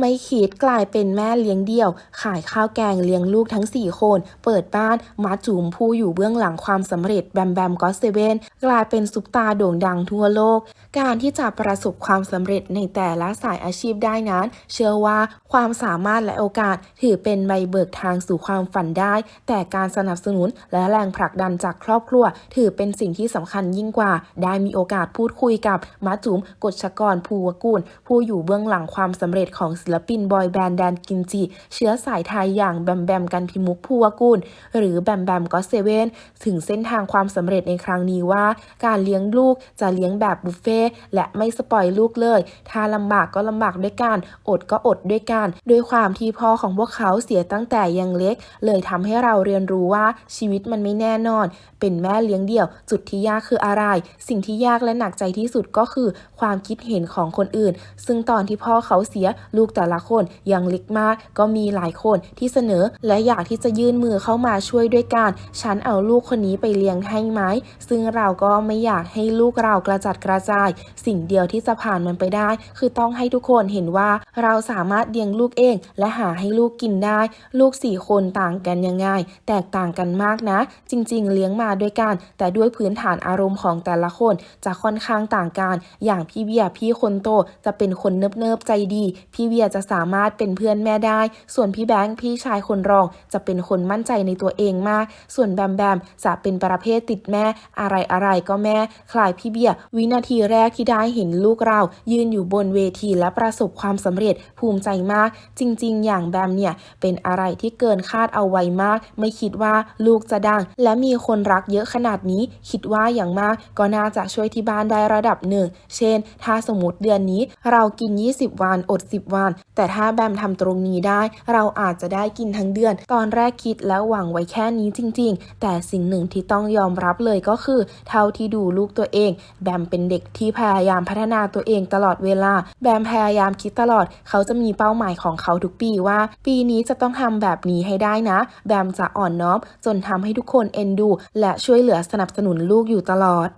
ไม่คิดกลายเป็นแม่เลี้ยงเดี่ยว ขายข้าวแกงเลี้ยงลูกทั้ง 4 คน เปิดบ้านมาจุ๋มผู้อยู่เบื้องหลังความสำเร็จแบมแบมก็อตเซเว่นกลายเป็นซุปตาโด่งดังทั่วโลก การที่จะประสบความสำเร็จในแต่ละสายอาชีพได้นั้น เชื่อว่าความสามารถและโอกาสถือเป็นใบเบิกทางสู่ความฝันได้ แต่การสนับสนุนและแรงผลักดันจากครอบครัว ถือเป็นสิ่งที่สำคัญยิ่งกว่า ได้มีโอกาสพูดคุยกับมาจุ๋มกฎชกรภูวกุลผู้อยู่เบื้องหลังความสำเร็จของศิลปินบอยแบนด์แดนกิมจิ เชื้อสายไทยอย่างแบมแบมกันพิมุกภูวกุลหรือแบมแบมก็เซเว่นถึงเส้นทางความสำเร็จในครั้งนี้ว่า การเลี้ยงลูกจะเลี้ยงแบบบุฟเฟ่และไม่สปอยลูกเลย ถ้าลำบากก็ลำบากด้วยกันอดก็อดด้วยกันด้วยความที่พ่อของพวกเขาเสียตั้งแต่ยังเล็ก เลยทำให้เราเรียนรู้ว่าชีวิตมันไม่แน่นอน เป็นแม่เลี้ยงเดี่ยว จุดที่ยากคืออะไร สิ่งที่ยากและหนักใจที่สุดก็คือ ความคิดเห็นของคนอื่น ซึ่งตอนที่พ่อเขาเสียลูกแต่ละคนยังเล็กมาก ก็มีหลายคนที่เสนอและอยากที่จะยื่นมือเข้ามาช่วยด้วยกัน ฉันเอาลูกคนนี้ไปเลี้ยงให้ไหม ซึ่งเราก็ไม่อยากให้ลูกเรากระจัดกระจาย สิ่งเดียวที่จะผ่านมันไปได้ คือต้องให้ทุกคนเห็นว่าเราสามารถเลี้ยงลูกเอง และหาให้ลูกกินได้ ลูกสี่คนต่างกันยังไง แตกต่างกันมากนะ จริง ๆ เลี้ยงมาด้วยกัน แต่ด้วยพื้นฐานอารมณ์ของแต่ละคนจะค่อนข้างต่างกัน อย่างพี่เบียร์พี่คนโตจะเป็นคนเนิบๆใจดี พี่เบียร์จะสามารถเป็นเพื่อนแม่ได้ ส่วนพี่แบงค์พี่ชายคนรองจะเป็นคนมั่นใจในตัวเองมาก ส่วนแบมแบมจะเป็นประเภทติดแม่ อะไรอะไรก็แม่ คลายพี่เบียร์วินาทีแรกที่ได้เห็นลูกเรา ยืนอยู่บนเวทีและประสบความสำเร็จภูมิใจมาก จริง ๆ อย่างแบมเนี่ยเป็นอะไรที่เกินคาดเอาไว้มาก ไม่คิดว่าลูกจะดัง และมีคนรักเยอะขนาดนี้ คิดว่าอย่างมากก็น่าจะช่วยที่บ้านได้ระดับหนึ่ง เช่น ถ้าสมมติเดือนนี้เรากิน 20 วัน อด 10 วันแต่ถ้าแบมทำตรงนี้ได้ เราอาจจะได้กินทั้งเดือน ตอนแรกคิดแล้วหวังไว้แค่นี้จริง ๆ แต่สิ่งหนึ่งที่ต้องยอมรับเลยก็คือ เท่าที่ดูลูกตัวเอง แบมเป็นเด็กที่พยายามพัฒนาตัวเองตลอดเวลา แบมพยายามคิดตลอด เขาจะมีเป้าหมายของเขาทุกปีว่า ปีนี้จะต้องทำแบบนี้ให้ได้นะ แบมจะอ่อนน้อมจนทำให้ทุกคนเอ็นดู และช่วยเหลือสนับสนุนลูกอยู่ตลอด